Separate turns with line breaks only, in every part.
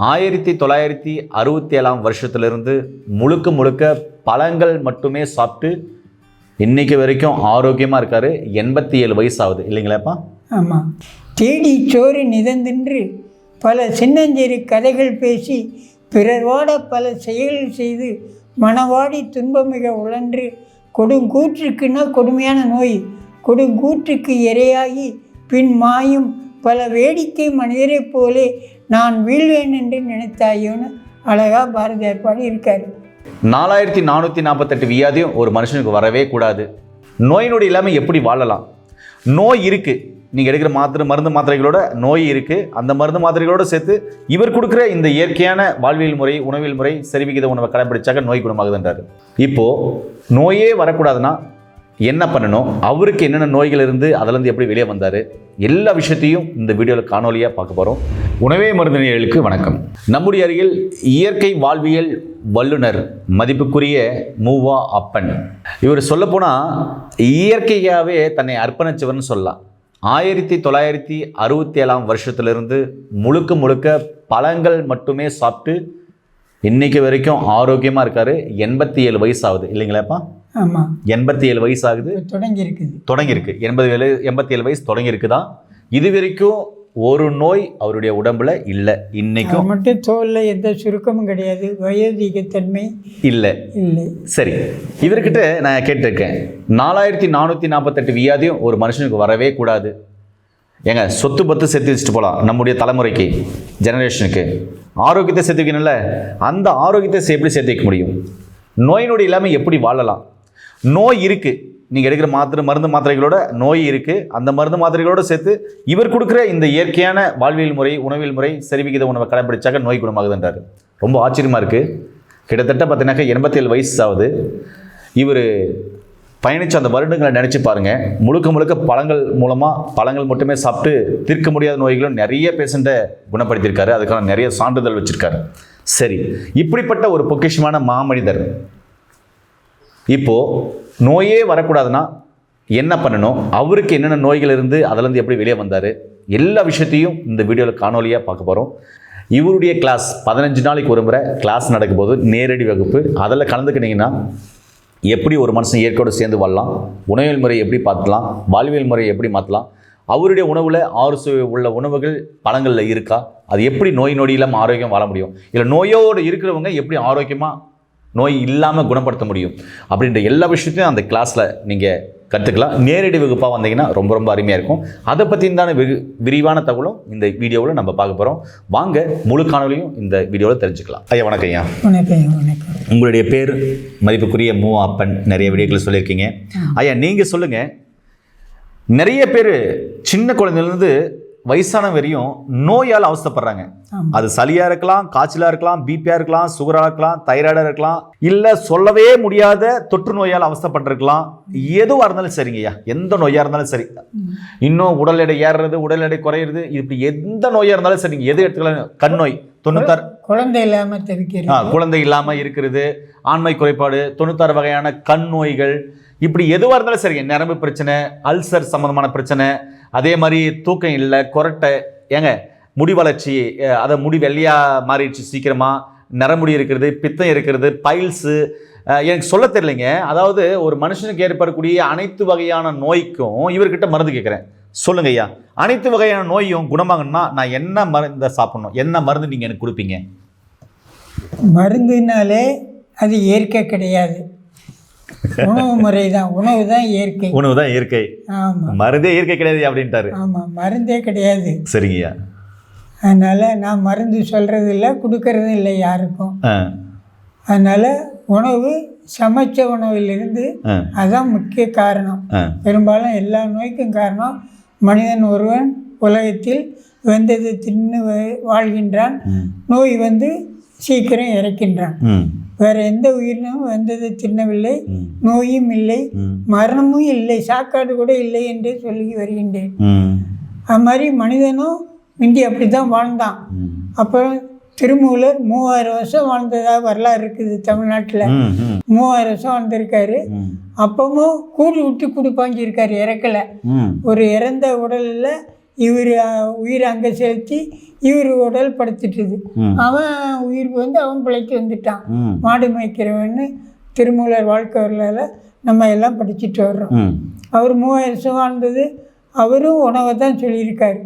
ஆயிரத்தி தொள்ளாயிரத்தி அறுபத்தி ஏழாம் வருஷத்துலேருந்து முழுக்க முழுக்க பழங்கள் மட்டுமே சாப்பிட்டு இன்னைக்கு வரைக்கும் ஆரோக்கியமாக இருக்கார். எண்பத்தி ஏழு வயசு ஆகுது இல்லைங்களாப்பா?
ஆமாம் தேடி சோறு நிதந்தின்று பல சின்னஞ்சிறு கதைகள் பேசி பிறரோட பல செயல்கள் செய்து மனவாடி துன்பமிக உழன்று கொடுங்கூற்றுக்குன்னா கொடுமையான நோய் கொடுங்கூற்றுக்கு இரையாகி பின் மாயும் பல வேடிக்கை மனிதரைப் போலே நான் வீழ்வேன் என்று நினைத்தாயோன்னு அழகா பாரதியார் பாடி இருக்காரு.
நாலாயிரத்தி நானூற்றி நாற்பத்தெட்டு வியாதியும் ஒரு மனுஷனுக்கு வரவே கூடாது. நோயினுடைய இல்லாமல் எப்படி வாழலாம்? நோய் இருக்குது நீங்கள் எடுக்கிற மாத்திரை மருந்து மாத்திரைகளோட நோய் இருக்குது அந்த மருந்து மாத்திரைகளோட சேர்த்து இவர் கொடுக்குற இந்த இயற்கையான வாழ்வியல் முறை உணவியல் முறை சரிவிகித உணவை கடைபிடிச்சாக்க நோய் குணமாகுதுன்றாரு. இப்போது நோயே வரக்கூடாதுன்னா என்ன பண்ணணும்? அவருக்கு என்னென்ன நோய்கள் இருந்து அதிலேருந்து எப்படி வெளியே வந்தார்? எல்லா விஷயத்தையும் இந்த வீடியோவில் காணொலியாக பார்க்க போகிறோம் உணவே மருந்தினர்களுக்கு வணக்கம். நம்முடைய அருகில் இயற்கை வாழ்வியல் வல்லுனர் மதிப்புக்குரிய மூவா அப்பன். இவர் சொல்லப்போனால் இயற்கையாகவே தன்னை அர்ப்பணிச்சவர்னு சொல்லலாம். ஆயிரத்தி தொள்ளாயிரத்தி அறுபத்தி ஏழாம் வருஷத்துலேருந்து முழுக்க முழுக்க பழங்கள் மட்டுமே சாப்பிட்டு இன்னைக்கு வரைக்கும் ஆரோக்கியமாக இருக்கார். எண்பத்தி ஏழு வயசு ஆகுது இல்லைங்களாப்பா?
ஆமாம்
எண்பத்தி ஏழு வயசு ஆகுது.
தொடங்கி இருக்குது
தொடங்கியிருக்கு. எண்பது ஏழு எண்பத்தி ஏழு வயசு தொடங்கியிருக்கு தான் இது வரைக்கும் ஒரு நோய் அவருடைய உடம்புல இல்லை. இன்னைக்கும்
மட்டும் தோலில் எந்த சுருக்கமும் கிடையாது. வயோதிகத்தன்மை
இல்லை.
இல்லை.
சரி. இவர்கிட்ட நான் கேட்டிருக்கேன். நாலாயிரத்தி நானூற்றி நாற்பத்தெட்டு வியாதியும் ஒரு மனுஷனுக்கு வரவே கூடாது. ஏங்க சொத்து பத்து சேர்த்து வச்சுட்டு போகலாம் நம்முடைய தலைமுறைக்கு ஜெனரேஷனுக்கு. ஆரோக்கியத்தை சேர்த்து வைக்கணும்ல அந்த ஆரோக்கியத்தை எப்படி சேர்த்து வைக்க முடியும்? நோய் நொடி இல்லாமல் எப்படி வாழலாம்? நோய் இருக்குது நீங்கள் எடுக்கிற மாத்திரை மருந்து மாத்திரைகளோட நோய் இருக்குது அந்த மருந்து மாத்திரைகளோட சேர்த்து இவர் கொடுக்குற இந்த இயற்கையான வாழ்வியல் முறை உணவியல் முறை சரிவிகித உணவை கடைப்பிடிச்சாக்க நோய் குணமாகுதுன்றார். ரொம்ப ஆச்சரியமாக இருக்குது கிட்டத்தட்ட பார்த்தீங்கன்னாக்கா எண்பத்தேழு வயசு ஆகுது இவர் பயணிச்ச அந்த வருடங்களை நினச்சி பாருங்கள் முழுக்க முழுக்க பழங்கள் மூலமாக பழங்கள் மட்டுமே சாப்பிட்டு தீர்க்க முடியாத நோய்களும் நிறைய பேஷண்ட்டை குணப்படுத்தியிருக்காரு. அதுக்கான நிறைய சான்றிதழ் வச்சிருக்காரு. சரி இப்படிப்பட்ட ஒரு பொக்கிஷமான மாமனிதர் இப்போது நோயே வரக்கூடாதுன்னா என்ன பண்ணணும்? அவருக்கு என்னென்ன நோய்கள் இருந்து அதிலேருந்து எப்படி வெளியே வந்தார்? எல்லா விஷயத்தையும் இந்த வீடியோவில் காணொலியாக பார்க்க போகிறோம் இவருடைய கிளாஸ் பதினஞ்சு நாளைக்கு ஒரு முறை கிளாஸ் நடக்கும்போது நேரடி வகுப்பு. அதில் கலந்துக்கிட்டிங்கன்னா எப்படி ஒரு மனுஷன் இயற்கையோடு சேர்ந்து வாழலாம்? உணவியல் முறை எப்படி பார்த்துலாம் வாழ்வியல் முறை எப்படி மாற்றலாம்? அவருடைய உணவில் ஆறு சுவை உள்ள உணவுகள் பழங்களில் இருக்கா? அது எப்படி நோய் நொடி இல்லாமல் ஆரோக்கியம் வாழ முடியும்? இல்லை நோயோடு இருக்கிறவங்க எப்படி ஆரோக்கியமாக நோய் இல்லாமல் குணப்படுத்த முடியும். அப்படின்ற எல்லா விஷயத்தையும் அந்த கிளாஸில் நீங்கள் கற்றுக்கலாம் நேரடி வகுப்பாக வந்தீங்கன்னா ரொம்ப ரொம்ப அருமையாக இருக்கும். அதை பற்றின வெகு விரிவான தகவலும் இந்த வீடியோவில் நம்ம பார்க்க போகிறோம் வாங்க முழு காணொலியும் இந்த வீடியோவில் தெரிஞ்சுக்கலாம். ஐயா வணக்கம் ஐயா. உங்களுடைய பேர் மதிப்புக்குரிய மூ அப்பன் நிறைய வீடியோக்கள் சொல்லியிருக்கீங்க. ஐயா நீங்கள் சொல்லுங்கள் நிறைய பேர் சின்ன குழந்தையிலேருந்து வயசான வரையும் நோயால் அவஸ்தைப்படுறாங்க.
ஆமாம்
அது சளியாக இருக்கலாம் காய்ச்சலாக இருக்கலாம் பிபியாக இருக்கலாம் சுகராக இருக்கலாம் தைராய்டாக இருக்கலாம் இல்லை சொல்லவே முடியாத தொற்று நோயால் அவஸ்தைப்பட்டிருக்கலாம். எதுவாக இருந்தாலும் சரிங்கய்யா. எந்த நோயாக இருந்தாலும் சரி. இன்னும் உடல் எடை ஏறுறது உடல் எடை குறையிறது இப்படி எந்த நோயாக இருந்தாலும் சரிங்க எது எடுத்துக்கலாம் கண் நோய். தொண்ணூத்தாறு
குழந்தை இல்லாமல் தவிக்கிறது
ஆ, குழந்தை இல்லாமல் இருக்கிறது ஆண்மை குறைபாடு தொண்ணூத்தாறு வகையான கண் நோய்கள் இப்படி எதுவாக இருந்தாலும் சரிங்க. நரம்பு பிரச்சனை அல்சர் சம்மந்தமான பிரச்சனை அதே மாதிரி தூக்கம் இல்லை கொரட்டை ஏங்க முடி வளர்ச்சி அதை முடி வெள்ளையாக மாறிடுச்சு சீக்கிரமாக நரமுடி இருக்கிறது பித்தம் இருக்கிறது பைல்ஸு எனக்கு சொல்ல தெரியலைங்க. அதாவது ஒரு மனுஷனுக்கு ஏற்படக்கூடிய அனைத்து வகையான நோய்க்கும் இவர்கிட்ட மருந்து கேட்குறேன். சொல்லுங்க ஐயா அனைத்து வகையான நோயும் குணமாகணும்னா நான் என்ன மருந்தை சாப்பிடணும்? என்ன மருந்து நீங்கள் எனக்கு கொடுப்பீங்க?
மருந்துனாலே அது இயற்கை கிடையாது. உணவு முறை தான். உணவு தான் இயற்கை.
உணவு தான் இயற்கை.
ஆமாம்
மருந்தே இயற்கை கிடையாது அப்படின்ட்டாரு.
ஆமாம் மருந்தே கிடையாது.
சரிங்கய்யா.
அதனால் நான் மருந்து சொல்கிறது இல்லை கொடுக்கறதும் இல்லை யாருக்கும். அதனால் உணவு சமைச்ச உணவிலிருந்து
ஆ.
அதான் முக்கிய காரணம். பெரும்பாலும் எல்லா நோய்க்கும் காரணம் மனிதன் ஒருவன் உலகத்தில் வெந்தது தின்னு வாழ்கின்றான். நோய் வந்து சீக்கிரம் இறக்கின்றான் வேற எந்த உயிரினும் வெந்தது தின்னவில்லை. நோயும் இல்லை. மரணமும் இல்லை சாக்காடு கூட இல்லை என்று சொல்லி வருகின்றேன். அது மாதிரி மனிதனும் முந்தி அப்படி தான் வாழ்ந்தான். அப்புறம் திருமூலர் மூவாயிரம் வருஷம் வாழ்ந்ததா வரலாறு இருக்குது தமிழ்நாட்டில். மூவாயிரம் வருஷம் வாழ்ந்திருக்காரு.
ம்.
அப்பவும் கூடு விட்டு கொடுப்பாங்கியிருக்காரு இறக்கலை. ஒரு இறந்த உடலில் இவர் உயிரை அங்கே செலுத்தி இவர் உடல் படுத்துட்டுது. அவன் உயிர் வந்து அவன் பிழைக்கு வந்துட்டான். மாடு மேய்க்கிறவன்னு திருமூலர் வாழ்க்கை வரலாறு நம்ம எல்லாம் படிச்சுட்டு வர்றோம். அவர் மூவாயிரம் வருஷம் வாழ்ந்தது அவரும் உணவை தான் சொல்லியிருக்காரு.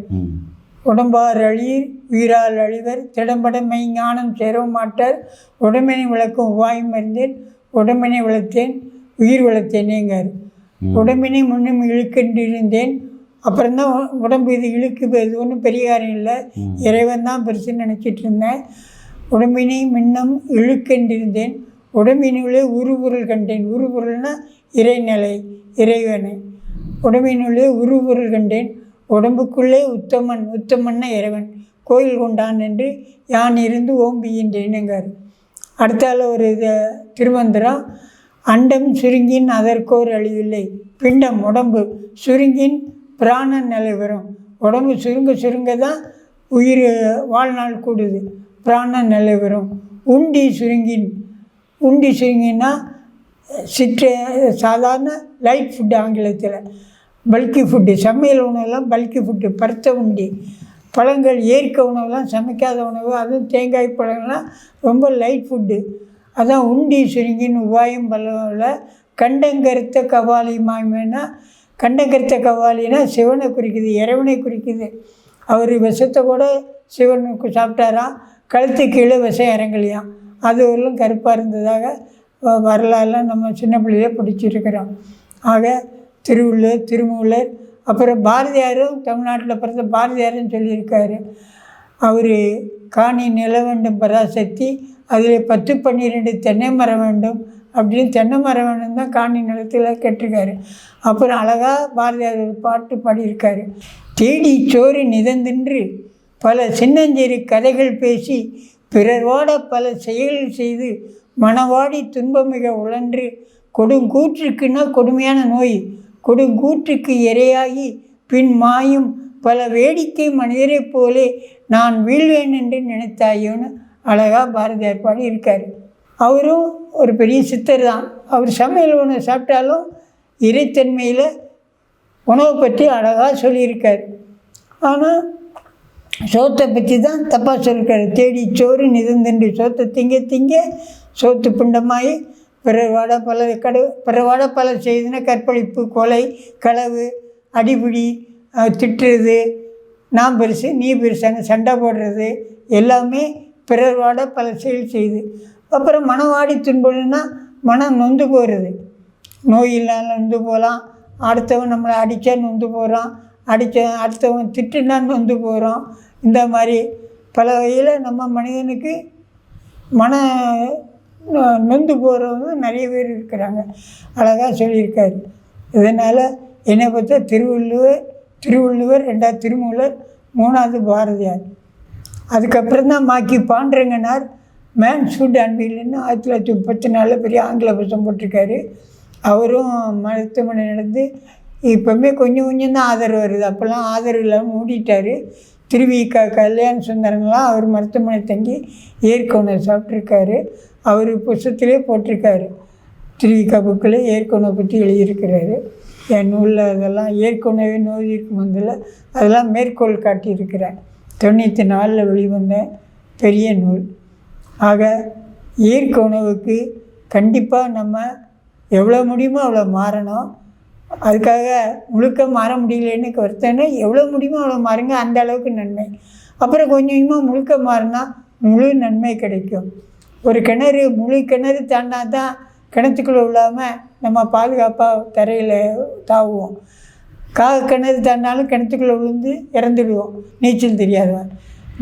உடம்பார் அழியீர் உயிரால் அழிவர் திடம்பட மெய்ஞானம் சேர மாட்டார். உடம்பினை விளக்கும் உபாயம் அறிந்தேன். உடம்பினை வளர்த்தேன் உயிர் வளர்த்தேனேங்கார் உடம்பினை முன்னும் இழுக்கின்றிருந்தேன். அப்புறம்தான் உ- உடம்பு இது இழுக்கு இது ஒன்றும் பெரிய காரியம் இல்லை. இறைவன் தான் பெருசுன்னு நினச்சிட்டு இருந்தேன். உடம்பினை முன்னம் இழுக்கென்றிருந்தேன். உடம்பினுள்ளே உருபொருள் கண்டேன். உருபொருள்னா இறைநிலை இறைவனை. உடம்பினுள்ளே உருபொருள் கண்டேன். உடம்புக்குள்ளே உத்தமன் உத்தமன்னா இறைவன். கோயில் கொண்டான் என்று யான் இருந்து ஓம்பியின்றேனுங்கார் அடுத்தால் ஒரு இது திருமந்திரம். அண்டம் சுருங்கின் அதற்கோர் அழிவில்லை. பிண்டம் உடம்பு சுருங்கின் பிராணன் நிலை வரும் உடம்பு சுருங்க சுருங்க தான் உயிர் வாழ்நாள் கூடுது. பிராணன் நிலை வரும் உண்டி சுருங்கின் உண்டி சுருங்கின்னா சிற்ற சாதாரண லைட் ஃபுட்டு ஆங்கிலத்தில். பல்கி ஃபுட்டு சமையல் உணவுலாம் பல்கி ஃபுட்டு பருத்த உண்டி. பழங்கள் இயற்கை உணவுலாம் சமைக்காத உணவு அதுவும் தேங்காய் பழங்கள்லாம் ரொம்ப லைட் ஃபுட்டு அதான் உண்டி சுருங்கின் உபாயம் பல்லவில் கண்டங்கருத்த கபாலி மாமேனா கண்டங்கருத்த கபாலினா சிவனை குறிக்குது இறைவனை குறிக்குது. அவர் விஷத்தை கூட சிவனுக்கு சாப்பிட்டாராம் கழுத்து கீழே விஷம் இறங்கலையாம். அது வரலும் கருப்பாக இருந்ததாக வரலாறுலாம் நம்ம சின்ன பிள்ளையிலே பிடிச்சிருக்கிறோம். ஆக திருவள்ளுவர் திருமூலர் அப்புறம் பாரதியாரும் தமிழ்நாட்டில் பிறந்த பாரதியாரும் சொல்லியிருக்காரு. அவர் காணி நில வேண்டும் பராசக்தி அதில் பத்து பன்னிரெண்டு தென்னை மரம் வேண்டும் அப்படின்னு தென்னை மரம் வேண்டும் தான் காணி நிலத்தில் கேட்டிருக்காரு. அப்புறம் அழகாக பாரதியார் ஒரு பாட்டு பாடியிருக்காரு. தேடி சோறு நிதந்தின்று பல சின்னஞ்சிறு கதைகள் பேசி பிறரோட பல செயல்கள் செய்து மனவாடி துன்பமிக உழன்று கொடுங்கூற்றுக்குன்னா கொடுமையான நோய் கொடுங்கூற்றுக்கு இரையாகி பின் மாயும் பல வேடிக்கை மனிதரைப் போலே நான் வீழ்வேன் என்று நினைத்தாயோன்னு அழகாக பாரதியார் பாடி இருக்கார் அவரும் ஒரு பெரிய சித்தர் தான் அவர் சமையல் உணவு சாப்பிட்டாலும் இறைத்தன்மையில் உணவை பற்றி அழகாக சொல்லியிருக்கார். ஆனால் சோத்தை பற்றி தான் தப்பாக சொல்லியிருக்காரு. தேடி சோறு நிதந்தண்டு சோத்தை திங்க திங்க சோத்து பிண்டமாயி பிறர் பல கடு பிறர் பல செய்துன கற்பழிப்பு கொலை களவு அடிபிடி திட்டுறது நான் பெருசு நீ பெருசான்னு சண்டை போடுறது எல்லாமே பிறர்வாட பல செயல் செய்யுது அப்புறம் மனவாடி துன்பம்னா மனம் நொந்து போகிறது நோய் இல்லாமல் நொந்து போகலாம் அடுத்தவன் நம்மளை அடித்தா நொந்து போகிறான் அடித்த அடுத்தவன் திட்டுனா நொந்து போகிறோம் இந்த மாதிரி பல வகையில் நம்ம மனிதனுக்கு மன நொந்து போகிறவங்க நிறைய பேர் இருக்கிறாங்க. அழகாக சொல்லியிருக்காரு. இதனால் என்னை பார்த்தா திருவள்ளுவர் திருவள்ளுவர் ரெண்டாவது திருமூலர் மூணாவது பாரதியார். அதுக்கப்புறம் தான் மாக்கி பாண்டரங்கனார் மேன் ஷுட் அன்பில்னு ஆயிரத்தி தொள்ளாயிரத்தி முப்பத்தி நாலில் பெரிய ஆங்கில புத்தம் போட்டிருக்காரு. அவரும் மருத்துவமனை நடந்து இப்போவுமே கொஞ்சம் கொஞ்சம் தான் ஆதரவு வருது. அப்போல்லாம் ஆதரவு இல்லாமல் மூடிட்டார். திருவி க கல்யாண சுந்தரம்லாம் அவர் மருத்துவமனை தங்கி இயற்கை சாப்பிட்ருக்காரு அவர் புஸ்தத்திலே போட்டிருக்காரு. திருவிக்கா புக்கில் இயற்கை பற்றி எழுதியிருக்கிறாரு. என் நூலில் அதெல்லாம் ஏற்கனவே நோய் இருக்கும் வந்தில் அதெல்லாம் மேற்கோள் காட்டியிருக்கிறேன் தொண்ணூற்றி நாலில் வெளிவந்த பெரிய நூல். ஆக இயற்கை உணவுக்கு கண்டிப்பாக நம்ம எவ்வளோ முடியுமோ அவ்வளோ மாறணும். அதுக்காக முழுக்க மாற முடியலன்னு வருத்தம்னா எவ்வளோ முடியுமோ அவ்வளோ மாறுங்க அந்த அளவுக்கு நன்மை. அப்புறம் கொஞ்சம் கொஞ்சமாக முழுக்க மாறினா முழு நன்மை கிடைக்கும். ஒரு கிணறு முழு கிணறு தாண்டா தான் கிணத்துக்குள்ளே விழாமல் நம்ம பாதுகாப்பாக தரையில் தாவுவோம். காக கிணறு தாண்டாலும் கிணத்துக்குள்ளே விழுந்து இறந்துடுவோம். நீச்சல் தெரியாதவன்.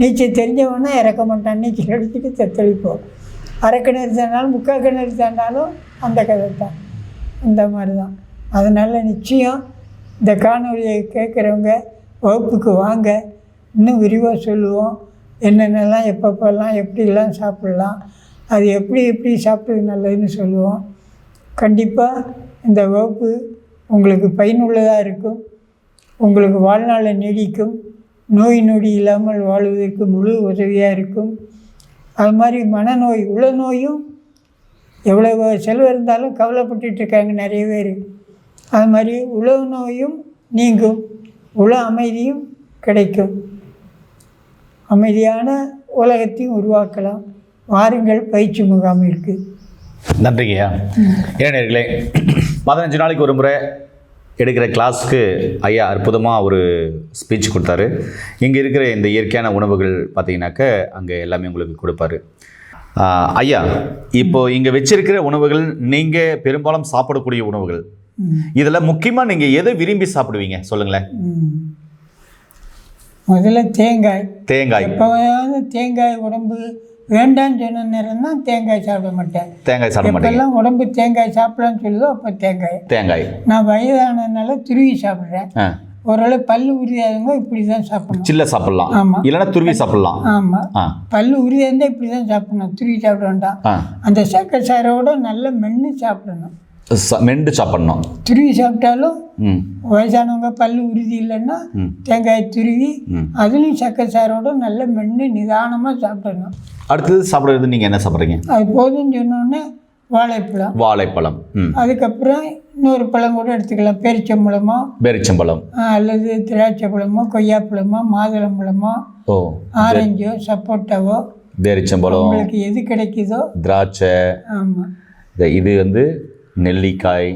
நீச்சல் தெரிஞ்சவனா இறக்க மாட்டான். நீச்சல் அடிச்சுட்டு தத்தளிப்போம். அரை கிணறு தாண்டாலும் முக்கால் கிணறு தாண்டாலும் அந்த கதை தான். இந்த மாதிரி தான் அதனால் நிச்சயம் இந்த காணொலியை கேட்குறவங்க வகுப்புக்கு வாங்க. இன்னும் விரிவாக சொல்லுவோம். என்னென்னலாம் எப்பப்பெல்லாம் எப்படிலாம் சாப்பிட்லாம் அது எப்படி எப்படி சாப்பிட்றது நல்லதுன்னு சொல்லுவோம். கண்டிப்பாக இந்த வகுப்பு உங்களுக்கு பயனுள்ளதாக இருக்கும். உங்களுக்கு வாழ்நாளை நீடிக்கும். நோய் நொடி இல்லாமல் வாழ்வதற்கு முழு உதவியாக இருக்கும். அது மாதிரி மனநோய் உள நோயும் எவ்வளோ செலவு இருந்தாலும் கவலைப்பட்டுட்டு இருக்காங்க நிறைய பேர். அது மாதிரி உழவு நோயும் நீங்கும். உள அமைதியும் கிடைக்கும். அமைதியான உலகத்தையும் உருவாக்கலாம். வாருங்கள் பயிற்சி முகாம் இருக்குது
நன்றிங்கய்யா. ஏனர்களே பதினஞ்சு நாளைக்கு ஒரு முறை எடுக்கிற கிளாஸ்க்கு ஐயா அற்புதமாக ஒரு ஸ்பீச் கொடுத்தாரு. இங்கே இருக்கிற இந்த இயற்கையான உணவுகள் பார்த்தீங்கன்னாக்க அங்கே எல்லாமே உங்களுக்கு கொடுப்பாரு. ஐயா இப்போ இங்கே வச்சிருக்கிற உணவுகள் நீங்கள் பெரும்பாலும் சாப்பிடக்கூடிய உணவுகள் இதில் முக்கியமாக நீங்கள் எதை விரும்பி சாப்பிடுவீங்க? சொல்லுங்களேன்.
முதல்ல தேங்காய்.
தேங்காய்.
எப்போவாவது தேங்காய் உடம்பு வேண்டான்னு சொன்ன நேரம் தான் தேங்காய் சாப்பிட மாட்டேன்.
தேங்காய் சாப்பிட
எப்பெல்லாம் உடம்பு தேங்காய் சாப்பிடலாம்னு சொல்லுதோ அப்போ தேங்காய்.
தேங்காய்.
நான் வயதானதுனால துருவி சாப்பிட்றேன். ஓரளவு பல்லு உரியாதவங்க இப்படி தான் சாப்பிடணும்.
சில்ல சாப்பிடலாம்.
ஆமா.
இல்லைன்னா துருவி சாப்பிடலாம்.
ஆமாம்
ஆ.
பல்லு உரியாந்தா இப்படி தான் சாப்பிடணும். துருவி சாப்பிட வேண்டாம். அந்த சக்கரை சாரோட நல்லா மென்று சாப்பிடணும்.
மெண்டு சாப்பிடணும்.
துருவி சாப்பிட்டாலும் வயசானவங்க பல்லு உறுதி இல்லைன்னா. தேங்காய் துருவி. அதுலேயும் சக்கரை சாரோட நல்லா மென்று நிதானமாக சாப்பிடணும்.
அடுத்தது சாப்பிட்றது நீங்கள் என்ன சாப்பிட்றீங்க?
அது போதும்னு சொன்னோடனே வாழைப்பழம்.
வாழைப்பழம்.
அதுக்கப்புறம் இன்னொரு பழம் கூட எடுத்துக்கலாம். பேரிச்சம்பழமோ
பேரிச்சம்பழம்.
அல்லது திராட்சை பழமோ கொய்யாப்பழமோ மாதுளம்பழமோ
ஓ
ஆரஞ்சோ சப்போட்டாவோ
பேரிச்சம்பழம்.
உங்களுக்கு எது கிடைக்குதோ.
திராட்சை.
ஆமாம்
இது வந்து நெல்லிக்காய்.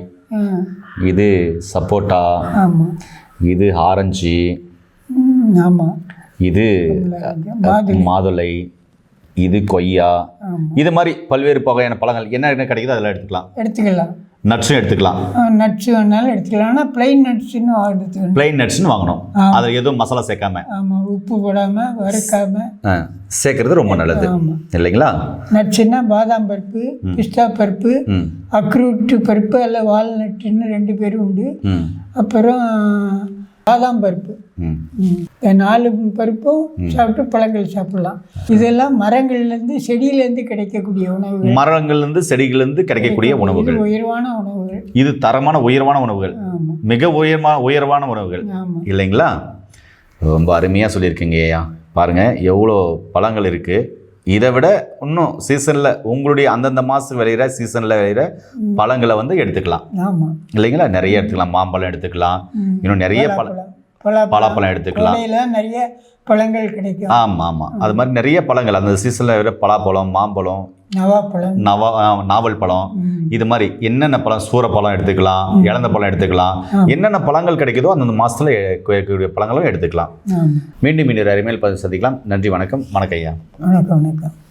இது சப்போட்டா
ஆமாம்
இது ஆரஞ்சு
ஆமாம்
இது மாதுளை. இது கொய்யா. இது மாதிரி பல்வேறு வகையான பழங்கள். என்ன என்ன கிடைக்குதோ அதெல்லாம் எடுத்துக்கலாம்.
எடுத்துக்கலாம்.
நட்ஸும் எடுத்துக்கலாம்.
நட்ஸ் வேணாலும் எடுத்துக்கலாம். ஆனால் பிளைன் நட்ஸ்னு எடுத்துக்கணும்
பிளைன் நட்ஸ்னு வாங்கணும். அதில் எதுவும் மசாலா சேர்க்காம.
ஆமாம் உப்பு போடாமல் வறுக்காமல்
ஆ, சேர்க்கறது ரொம்ப நல்லது.
ஆமாம்
இல்லைங்களா?
நட்ஸ்னா பாதாம் பருப்பு பிஸ்தா பருப்பு அக்ரூட்டு பருப்பு அல்ல வால்நட்டுன்னு ரெண்டு பேரும் உண்டு. அப்புறம் பாதாம் பருப்பு. நாலு பருப்பும் சாப்பிட்டு பழங்கள் சாப்பிடலாம். இதெல்லாம் மரங்கள்லேருந்து செடியிலேருந்து கிடைக்கக்கூடிய உணவுகள்.
மரங்கள்லேருந்து செடிகள்லேருந்து கிடைக்கக்கூடிய உணவுகள்.
உயர்வான உணவுகள்.
இது தரமான உயர்வான உணவுகள். மிக உயர்மா உயர்வான உணவுகள். இல்லைங்களா? ரொம்ப அருமையாக சொல்லியிருக்கீங்க ஐயா. பாருங்கள் எவ்வளோ பழங்கள் இருக்குது இதை விட இன்னும் சீசனில் உங்களுடைய அந்தந்த மாதம் விளையிற சீசனில் விளையிற பழங்களை வந்து எடுத்துக்கலாம். இல்லைங்களா? நிறைய எடுத்துக்கலாம். மாம்பழம் எடுத்துக்கலாம். இன்னும் நிறைய பழ
பழம் பலாப்பழம்.
எடுத்துக்கலாம்.
நிறைய பழங்கள் கிடைக்கும்.
ஆமாம் ஆமாம் அது மாதிரி நிறைய பழங்கள். அந்த சீசனில் விளையிற பலாப்பழம் மாம்பழம் நவா நாவல் பழம். இது மாதிரி என்னென்ன பழம்? சூரப்பழம் எடுத்துக்கலாம் இழந்த பழம் எடுத்துக்கலாம். என்னென்ன பழங்கள் கிடைக்குதோ அந்தந்த மாதத்தில் கிடைக்கக்கூடிய பழங்களும் எடுத்துக்கலாம். மீண்டும் இன்னொரு அருமையில் பதிவு சந்திக்கலாம். நன்றி வணக்கம். வணக்கம் ஐயா.
வணக்கம் வணக்கம்.